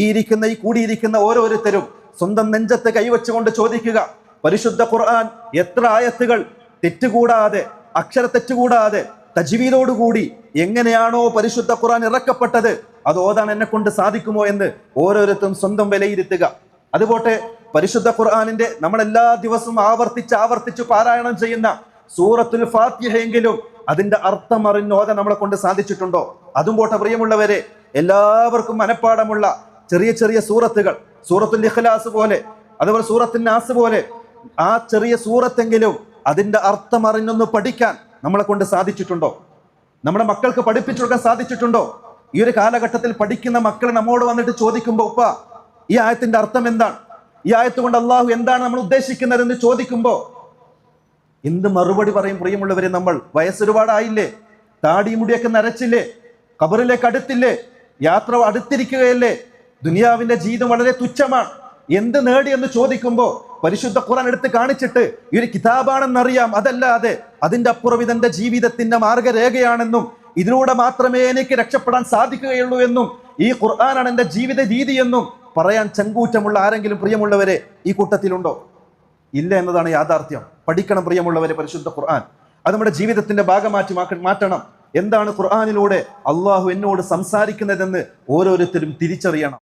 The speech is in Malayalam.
ഈ ഇരിക്കുന്ന ഈ കൂടിയിരിക്കുന്ന ഓരോരുത്തരും സ്വന്തം നെഞ്ചത്ത് കൈവച്ചുകൊണ്ട് ചോദിക്കുക. പരിശുദ്ധ ഖുർആൻ എത്ര ആയത്തുകൾ തെറ്റുകൂടാതെ അക്ഷര തെറ്റുകൂടാതെ തജ്വീദോടുകൂടി എങ്ങനെയാണോ പരിശുദ്ധ ഖുർആൻ ഇറക്കപ്പെട്ടത് അത് ഓതാൻ എന്നെ കൊണ്ട് സാധിക്കുമോ എന്ന് ഓരോരുത്തരും സ്വന്തം വിലയിരുത്തുക. അതുപോട്ടെ പരിശുദ്ധ ഖുർആനിന്റെ നമ്മൾ എല്ലാ ദിവസവും ആവർത്തിച്ച് ആവർത്തിച്ച് പാരായണം ചെയ്യുന്ന സൂറത്തുൽ ഫാത്തിഹയെങ്കിലും അതിന്റെ അർത്ഥം അറിഞ്ഞ് ഓതാൻ നമ്മളെ കൊണ്ട് സാധിച്ചിട്ടുണ്ടോ? അതും പോട്ടെ പ്രിയമുള്ളവരെ എല്ലാവർക്കും മനഃപ്പാടമുള്ള ചെറിയ ചെറിയ സൂറത്തുകൾ. സൂറത്തുൽ ഇഖ്ലാസ് പോലെ അതുപോലെ സൂറത്തുൽ നാസ് പോലെ ആ ചെറിയ സൂറത്തെങ്കിലും അതിന്റെ അർത്ഥം അറിഞ്ഞൊന്ന് പഠിക്കാൻ നമ്മളെ കൊണ്ട് സാധിച്ചിട്ടുണ്ടോ? നമ്മുടെ മക്കൾക്ക് പഠിപ്പിച്ചു കൊടുക്കാൻ സാധിച്ചിട്ടുണ്ടോ? ഈ ഒരു കാലഘട്ടത്തിൽ പഠിക്കുന്ന മക്കൾ നമ്മോട് വന്നിട്ട് ചോദിക്കുമ്പോൾ ഉപ്പ ഈ ആയത്തിന്റെ അർത്ഥം എന്താണ്? ഈ ആയത്ത് കൊണ്ട് അള്ളാഹു എന്താണ് നമ്മൾ ഉദ്ദേശിക്കുന്നത് എന്ന് ചോദിക്കുമ്പോൾ എന്ത് മറുപടി പറയും പ്രിയമുള്ളവരെ നമ്മൾ വയസ്സൊരുപാടായില്ലേ? താടി മുടിയൊക്കെ നരച്ചില്ലേ? കബറിലേക്ക് അടുത്തില്ലേ? യാത്ര അടുത്തിരിക്കുകയല്ലേ? ദുനിയാവിന്റെ ജീവിതം വളരെ തുച്ഛമാണ്. എന്ത് നേടി എന്ന് ചോദിക്കുമ്പോൾ പരിശുദ്ധ ഖുറാൻ എടുത്ത് കാണിച്ചിട്ട് ഈ ഒരു കിതാബാണെന്നറിയാം. അതല്ലാതെ അതിന്റെ അപ്പുറം ഇതെന്റെ ജീവിതത്തിന്റെ മാർഗരേഖയാണെന്നും ഇതിലൂടെ മാത്രമേ എനിക്ക് രക്ഷപ്പെടാൻ സാധിക്കുകയുള്ളൂ എന്നും ഈ ഖുർആനാണ് എന്റെ ജീവിത രീതി എന്നും പറയാൻ ചങ്കൂറ്റമുള്ള ആരെങ്കിലും പ്രിയമുള്ളവരെ ഈ കൂട്ടത്തിലുണ്ടോ? ഇല്ല എന്നതാണ് യാഥാർത്ഥ്യം. പഠിക്കണം പ്രിയമുള്ളവരെ പരിശുദ്ധ ഖുർആൻ. അത് നമ്മുടെ ജീവിതത്തിന്റെ ഭാഗമാറ്റി മാറ്റണം. എന്താണ് ഖുർആാനിലൂടെ അള്ളാഹു എന്നോട് സംസാരിക്കുന്നതെന്ന് ഓരോരുത്തരും തിരിച്ചറിയണം.